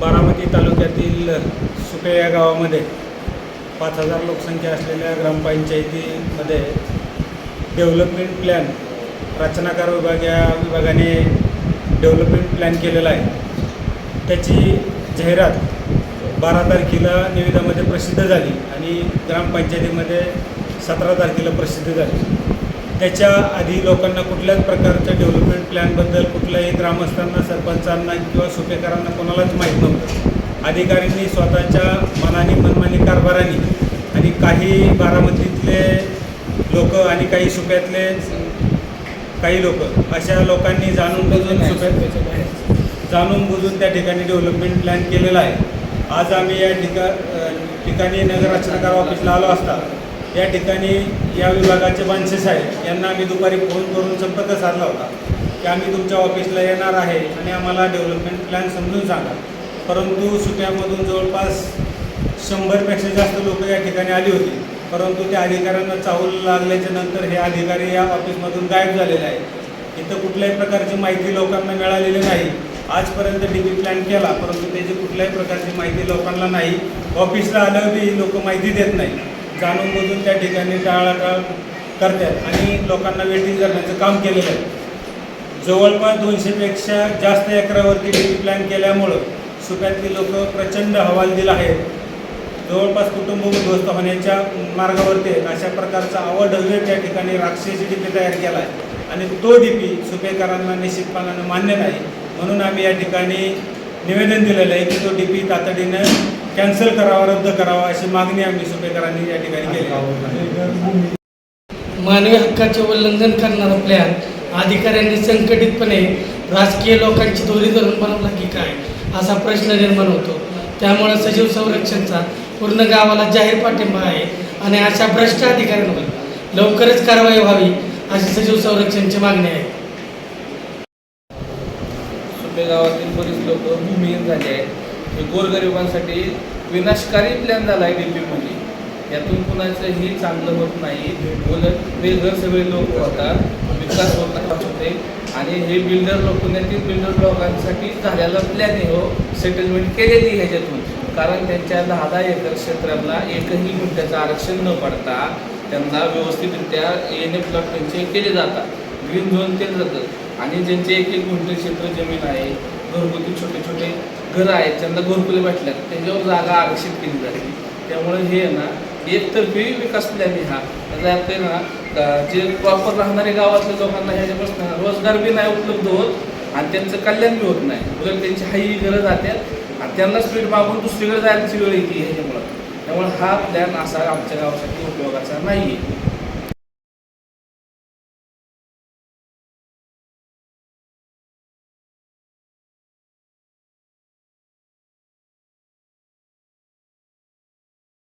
बारामती तालुक्यातील सुपे या गावामध्ये पाच हजार लोकसंख्या असलेल्या ग्रामपंचायतीमध्ये डेव्हलपमेंट प्लॅन रचनाकार विभाग या विभागाने डेव्हलपमेंट प्लॅन केलेला आहे. त्याची जाहिरात बारा तारखेला निविदामध्ये प्रसिद्ध झाली आणि ग्रामपंचायतीमध्ये सतरा तारखेला प्रसिद्ध झाली. त्याच्या आधी लोकांना कुठल्याच प्रकारच्या डेव्हलपमेंट प्लॅनबद्दल कुठल्याही ग्रामस्थांना सरपंचांना किंवा सुपेकरांना कोणालाच माहीत नव्हतं. अधिकाऱ्यांनी स्वतःच्या मनाने मनमानी कारभाराने आणि काही बारामतीतले लोक आणि काही सुप्यातले काही लोक अशा लोकांनी जाणून बुजून सुप्यात जाणून बुजून त्या ठिकाणी डेव्हलपमेंट प्लॅन केलेला आहे. आज आम्ही या ठिका ठिकाणी नगर रचनाकार ऑफिसला आलो असता. या ठिकाणी या विभागाचे बांधसे साहेब यांना आम्ही दुपारी फोन करून संपर्क साधला होता की आम्ही तुमच्या ऑफिसला येणार आहे आणि आम्हाला डेव्हलपमेंट प्लॅन समजून सांगा. परंतु सुट्यामधून जवळपास शंभरपेक्षा जास्त लोक या ठिकाणी आली होती. परंतु त्या अधिकाऱ्यांना चावल लागल्याच्या नंतर हे अधिकारी या ऑफिसमधून गायब झालेले आहेत. इथं कुठल्याही प्रकारची माहिती लोकांना मिळालेली नाही. आजपर्यंत डी पी प्लॅन केला परंतु त्याची कुठल्याही प्रकारची माहिती लोकांना नाही. ऑफिसला आलं लोक माहिती देत नाही जाणून बुजून त्या ठिकाणी टाळाटाळ करतात आणि लोकांना वेटिंग करण्याचं काम केलेलं आहे. जवळपास दोनशेपेक्षा जास्त एकरावरती डी पी प्लॅन केल्यामुळं सुप्यातली लोक प्रचंड हवालदिल आहेत जवळपास कुटुंब उद्ध्वस्त होण्याच्या मार्गावरती आहेत. अशा प्रकारचा अवढव्य त्या ठिकाणी राक्षसी डी पी तयार केला आहे. आणि तो डी पी सुपेकरांना निश्चितपणानं मान्य नाही. म्हणून आम्ही या ठिकाणी निवेदन दिलेलं आहे की तो डी पी तातडीनं कॅन्सल करावा रद्द करावा अशी मागणी आम्ही सुपेकरांनी या ठिकाणी केली मानवी हक्काचे उल्लंघन करणारा प्लॅन अधिकाऱ्यांनी संघटितपणे राजकीय लोकांची दोरी धरून बनवला की काय? असा प्रश्न निर्माण होतो. त्यामुळे सजीव संरक्षणचा पूर्ण गावाला जाहीर पाठिंबा आहे आणि अशा भ्रष्ट अधिकाऱ्यांवर लवकरच कारवाई व्हावी अशी सजीव संरक्षणची मागणी आहे. सुपे गावातील बरीच लोक भूमिहीन झाले आहेत. हे गोरगरिबांसाठी विनाशकारी प्लॅन झाला आहे मध्ये यातून कुणाचंही चांगलं होत नाही. उलट बेघर सगळे लोक होतात विकास होत होते आणि हे बिल्डर लोक पुण्यातील बिल्डर लोकांसाठी झालेला प्लॅन आहे हो सेटलमेंट केलेली ह्याच्यातून. कारण त्यांच्या दहा दहा एकर क्षेत्राला एकही गुंठ्याचं आरक्षण न पडता त्यांना व्यवस्थितरित्या एन ए प्लॉट त्यांचे केले जातात. ग्रीन झोन केलं जातं. आणि ज्यांचे एक एक गुंठे क्षेत्र जमीन आहे घरगुती छोटे छोटे घरं आहेत ज्यांना घरकुले भेटल्यात त्यांच्यावर जागा आरक्षित केली जाते. त्यामुळे हे आहे ना एकतर्फी विकास प्लॅन हा. त्याचा ते आहे ना जे प्रॉपर राहणारे गावातल्या लोकांना ह्याच्यापासून रोजगार बी नाही उपलब्ध होत आणि त्यांचं कल्याण बी होत नाही. उलट त्यांची हाई गरज जातात आणि त्यांना स्पीड मागून दुसरीकडे जायची वेळ येते ह्याच्यामुळं. त्यामुळे हा प्लॅन असा आमच्या गावासाठी उपयोगाचा नाही आहे